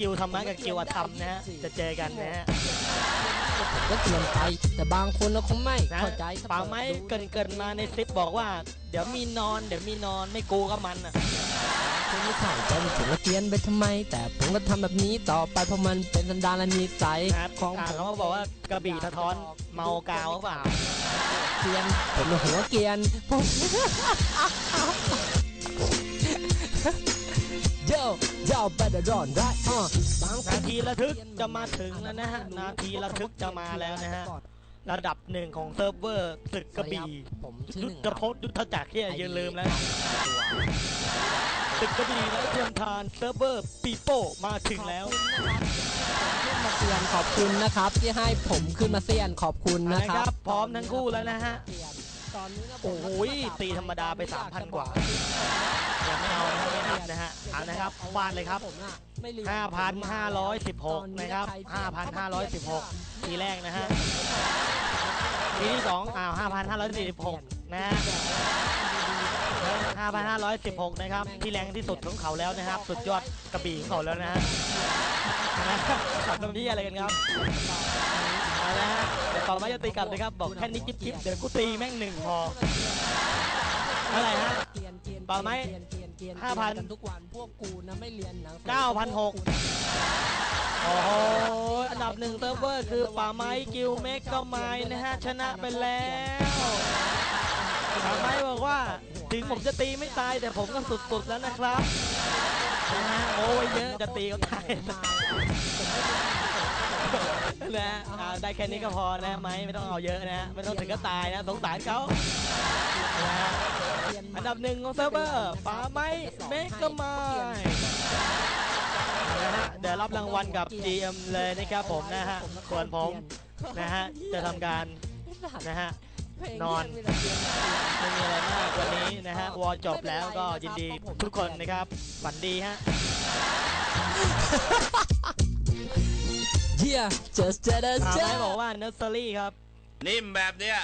กิวธรรมะกับกิวอธรรมนะฮะจะเจอกันนะฮะผมก็เตือนไปแต่บางคนเราคงไม่นะเข้าใจป่าไม้เกินเกินๆมาในคลิปบอกว่า เดี๋ยวมีนอนเดี๋ยวมีนอนไม่กูก็มันอะคุณไม่เข้าใจผมก็เตือนไปทำไม แต่ผมก็ทำแบบนี้ต่อไปเพราะมันเป็นสันดานและนิสัยนะครับของอ่าผมเขาบอกว่ากระบี่สะท้อนเมากาวหรือเปล่าเกียนผมเป็นหัวเกรียนผมโย่โย่ไป เดรอนได้อะบางนาทีระทึกจะมาถึงแล้วนะฮะ นาทีระทึกจะมาแล้วนะฮะ ระดับหนึ่งของเซิร์ฟเวอร์ศึกกระบี่ผมชื่อยุหนึ่งทธพจน์ยุทธจักรที่อย่าลืมแล้วศึกกระบี่และเทียมทานเซิร์ฟเวอร์ปีโป้มาถึงแล้วขึ้นมาเตือนขอบคุณนะครับ ที่ให้ผมขึ้นมาเสียนขอบคุณนะครับ พร้อมทั้งคู่แล้วนะฮะ ตอนนี้นะผมโอ้โหตีธรรมดาไป 3,000 กว่ายังไม่เอานะไม่นับนะฮะเอานะครับฟาดเลยครับ ผมน่ะไม่เรียน5,516 นะครับ 5,516 ทีแรกนะฮะ ทีที่สองอ้าว5,546 นะฮะ 5,516 นะครับ ที่แรงที่สุดของเขาแล้วนะครับ สุดยอดกระบี่ของเขาแล้วนะฮะนะขับตรงนี้อะไรกันครับ เอาละฮะต่อมาจะตีกลับนะครับ บอกแค่นี้จิ๊บจิ๊บเดี๋ยวกูตีแม่งหนึ่งพอเท่าไหร่ฮะเกียนเกียนเปล่าไหมห้าพันทุกวันพวกกูนะไม่เรียนหนังเก้าพันหกโอ้โห อันดับหนึ่งเซิร์ฟเวอร์คือป่าไม้กิลเมกก็ไม้นะฮะ ชนะไปแล้วป่าไม้บอกว่าถึงผมจะตีไม่ตายแต่ผมก็สุดๆแล้วนะครับนะฮะโอ้ยเยอะจะตีก็ตาย นะอ่าได้แค่นี้ก็พอนะไหมไม่ต้องเอาเยอะนะไม่ต้องถึงก็ตายนะสงสารเขานะฮะอันดับหนึ่งของเซิร์ฟเวอร์ป่าไม้เมกก็ไม้นะฮะเดี๋ยวรับรางวัลกับ GM เลยนะครับผมนะฮะส่วนผมนะฮะจะทำการนะฮะ นอน ไม่มีอะไรมากวันนี้นะฮะวอลจบแล้วก็ยินดีทุกคนนะครับฝันดีฮะ เยี่ย just just ถาม just ให้บอกว่าเนอร์เซอรี่ครับ นิ่มแบบเนี้ย